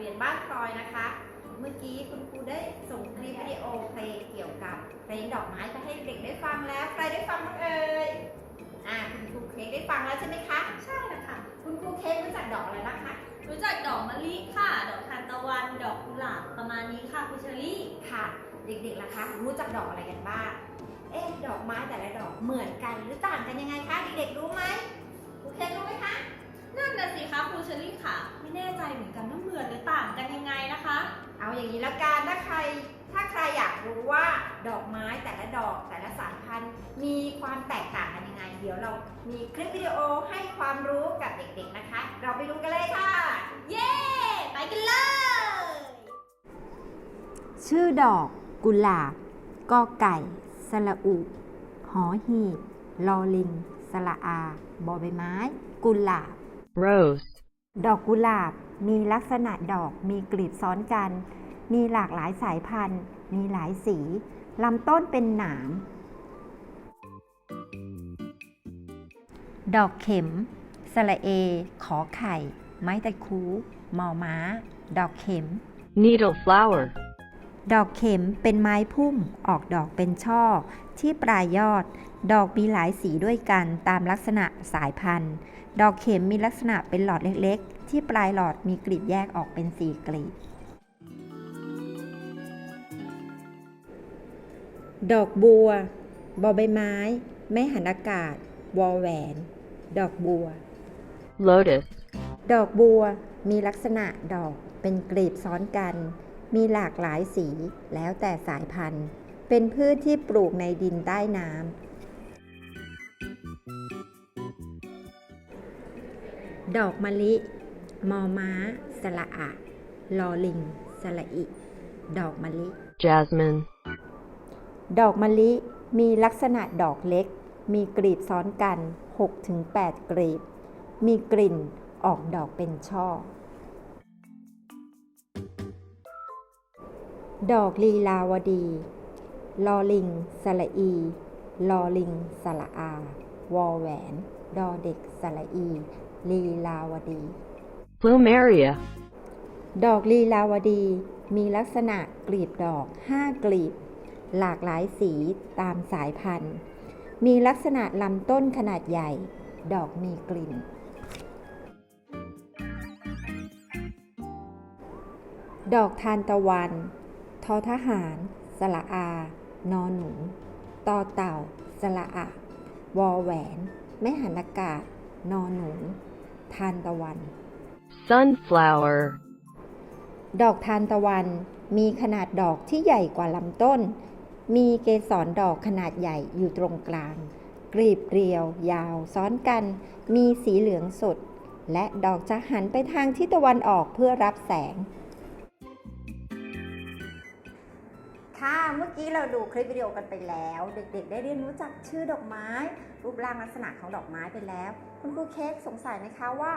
รูจากโรงเรียนบ้านพลอยนะคะ เมื่อกี้คุณครูได้ส่งคลิปวิดีโอเพลงเกี่ยวกับเพลงดอกไม้ไปให้เด็กได้ฟังแล้ว ใครได้ฟังบ้างเอ่ยอ่าคุณครูเค้กได้ฟังแล้วใช่ไหมคะ ใช่แล้วค่ะ คุณครูเค้กรู้จักดอกอะไรบ้างคะ รู้จักดอกมะลิค่ะ ดอกทานตะวัน ดอกกุหลาบประมาณนี้ค่ะคุณเชอรี่ค่ะ เด็กๆล่ะคะ รู้จักดอกอะไรกันบ้าง เอ๊ะดอกไม้แต่ละดอกเหมือนกันหรือต่างกันยังไงคะ เด็กๆรู้ไหมครูเค้กรู้ไหมคะ นั่นน่ะสิคะครูเชอรี่ค่ะ ไม่แน่ใจเหมือนกันว่าเหมือนหรือต่างกันยังไงนะคะ เอาอย่างนี้ละกันถ้าใคร ถ้าใครอยากรู้ว่าดอกไม้แต่ละดอกแต่ละสายพันธุ์ มีความแตกต่างกันยังไง เดี๋ยวเรามีคลิปวิดีโอให้ความรู้กับเด็กๆนะคะ เราไปดูกันเลยค่ะ เย้ ไปกันเลย ชื่อดอกกุหลาบกอไก่ สระอุ หอหีบลอลิง สระอา บอใบไม้ กุหลาบ rose, ดอกกุหลาบ มีลักษณะดอกมีกลีบซ้อนกัน มีหลากหลายสายพันธุ์ มีหลายสีลำต้นเป็นหนาม ดอกเข็ม สระเอ ขอไข่ ไม้ตะคูมอม้า ดอกเข็ม needle flower, ดอกเข็มเป็นไม้พุ่มออกดอกเป็นช่อ ที่ปลายยอด ดอกมีหลายสีด้วยกันตามลักษณะสายพันธุ์ ดอกเข็มมีลักษณะเป็นหลอดเล็กๆ ที่ปลายหลอดมีกลีบแยกออกเป็นสี่กลีบ ดอกบัว บอใบไม้แม่หันอากาศ วอแหวน ดอกบัว lotus, ดอกบัวมีลักษณะดอกเป็นกลีบซ้อนกัน มีหลากหลายสีแล้วแต่สายพันธุ์ เป็นพืชที่ปลูกในดินใต้น้ำ ดอกมะลิ มอม้า สละอะ ลอลิง สละอิ ดอกมะลิ jasmine, ดอกมะลิมีลักษณะดอกเล็ก มีกลีบซ้อนกัน 6-8 กลีบ มีกลิ่นออกดอกเป็นช่อ ดอกลีลาวดี ลอลิง สละอี ลอลิง สละอา วอแหวน ดอเด็ก สละอี ลีลาวดี plumeria, ดอกลีลาวดี มีลักษณะกลีบดอก 5 กลีบ หลากหลายสีตามสายพันธุ์ มีลักษณะลำต้นขนาดใหญ่ ดอกมีกลิ่น ดอกทานตะวัน ทอทหาร สละอา นอหนูตอเต่า สละอะ วอแหวนแม่หันอากาศ นอหนู ทานตะวัน sunflower, ดอกทานตะวันมีขนาดดอกที่ใหญ่กว่าลำต้น มีเกสรดอกขนาดใหญ่อยู่ตรงกลางกลีบเกลียวยาวซ้อนกัน มีสีเหลืองสด และดอกจะหันไปทางทิศตะวันออกเพื่อรับแสง ค่ะเมื่อกี้เราดูคลิปวิดีโอกันไปแล้ว เด็กๆ ได้เรียนรู้จักชื่อดอกไม้ รูปร่างลักษณะของดอกไม้ไปแล้ว คุณครูเค้กสงสัยไหมคะว่า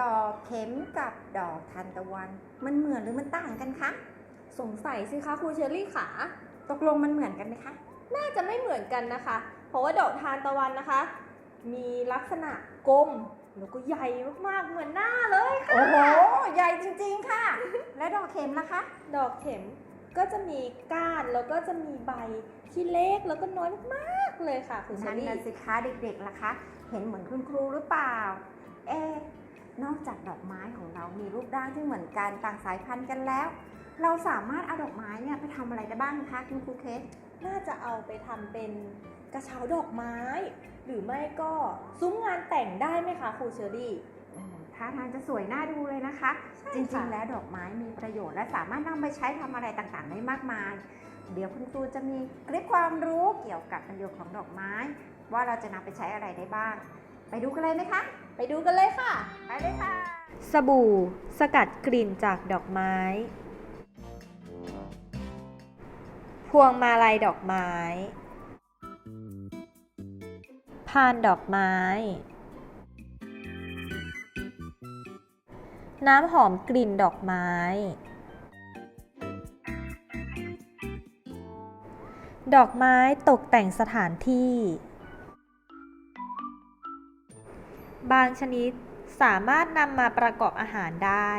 ดอกเข็มกับดอกทานตะวัน มันเหมือนหรือมันต่างกันคะสงสัยสิคะครูเชอรี่ค่ะตกลงมันเหมือนกันไหมคะ น่าจะไม่เหมือนกันนะคะ เพราะว่าดอกทานตะวันนะคะ มีลักษณะกลมแล้วก็ใหญ่มากๆ เหมือนหน้าเลยค่ะ โอ้โห ใหญ่จริงๆค่ะ และดอกเข็มล่ะคะ ดอกเข็ม ก็จะมีก้านแล้วก็จะมีใบที่เล็กแล้วก็น้อยมากๆเลยค่ะคุณเชอนั่นรี่นะสิคะเด็กๆล่ะคะ เห็นเหมือนคุณครูหรือเปล่า เอ๊ะนอกจากดอกไม้ของเรามีรูปร่างที่เหมือนกันต่างสายพันธุ์กันแล้ว เราสามารถเอาดอกไม้เนี่ยไปทำอะไรได้บ้างคะคุณครูเคสน่าจะเอาไปทำเป็นกระเช้าดอกไม้ หรือไม่ก็ซุ้มงานแต่งได้ไหมคะครูเชอรี่อืม ท่าทางจะสวยน่าดูเลยนะคะใช่จริค่ะงๆ แล้วดอกไม้มีประโยชน์ และสามารถนำไปใช้ทำอะไรต่างๆ ได้มากมาย เดี๋ยวคุณครูจะมีคลิปความรู้เกี่ยวกับประโยชน์ของดอกไม้ ว่าเราจะนำไปใช้อะไรได้บ้าง ไปดูกันเลยไหมคะ ไปดูกันเลยค่ะ ไปเลยค่ะ สบู่ สกัดกลิ่นจากดอกไม้ พวงมาลัยดอกไม้ พานดอกไม้ น้ำหอมกลิ่นดอกไม้ ดอกไม้ตกแต่งสถานที่ บางชนิดสามารถนำมาประกอบอาหารได้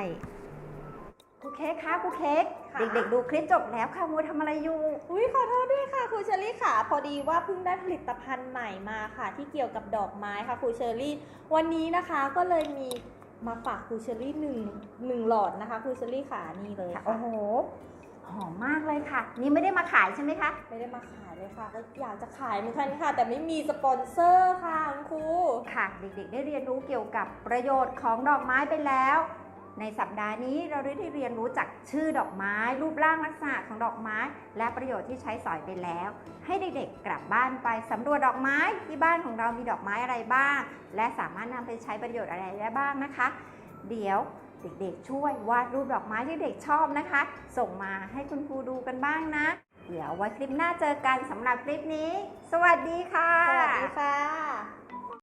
ครูเค้กคะครูเค้กค่ะเด็กๆ ดูคลิปจบแล้วค่ะมัวทำอะไรอยู่อุ้ยขอโทษด้วยค่ะครูเชอรี่ค่ะ พอดีว่าเพิ่งได้ผลิตภัณฑ์ใหม่มาค่ะ ที่เกี่ยวกับดอกไม้ค่ะครูเชอรี่ วันนี้นะคะก็เลยมี มาฝากครูเชอรี่หนึ่งหนึ่งหลอดนะคะครูเชอรี่ค่ะนี่เลยค่ะค่ะ โอ้โห หอมมากเลยค่ะ นี่ไม่ได้มาขายใช่ไหมคะ ไม่ได้มาขายเลยค่ะ ก็อยากจะขายเหมือนกันค่ะ แต่ไม่มีสปอนเซอร์ค่ะคุณครู ค่ะ เด็กๆ ได้เรียนรู้เกี่ยวกับประโยชน์ของดอกไม้ไปแล้ว ในสัปดาห์นี้เราได้เรียนรู้จากชื่อดอกไม้ รูปร่างลักษณะของดอกไม้ และประโยชน์ที่ใช้สอยไปแล้ว ให้เด็กๆกลับบ้านไปสำรวจดอกไม้ที่บ้านของเรามีดอกไม้อะไรบ้าง และสามารถนำไปใช้ประโยชน์อะไรได้บ้างนะคะ เดี๋ยวเด็กๆ ช่วยวาดรูปดอกไม้ที่เด็กชอบนะคะ ส่งมาให้คุณครูดูกันบ้างนะ เดี๋ยวไว้คลิปหน้าเจอกันสำหรับคลิปนี้ สวัสดีค่ะ สวัสดีค่ะ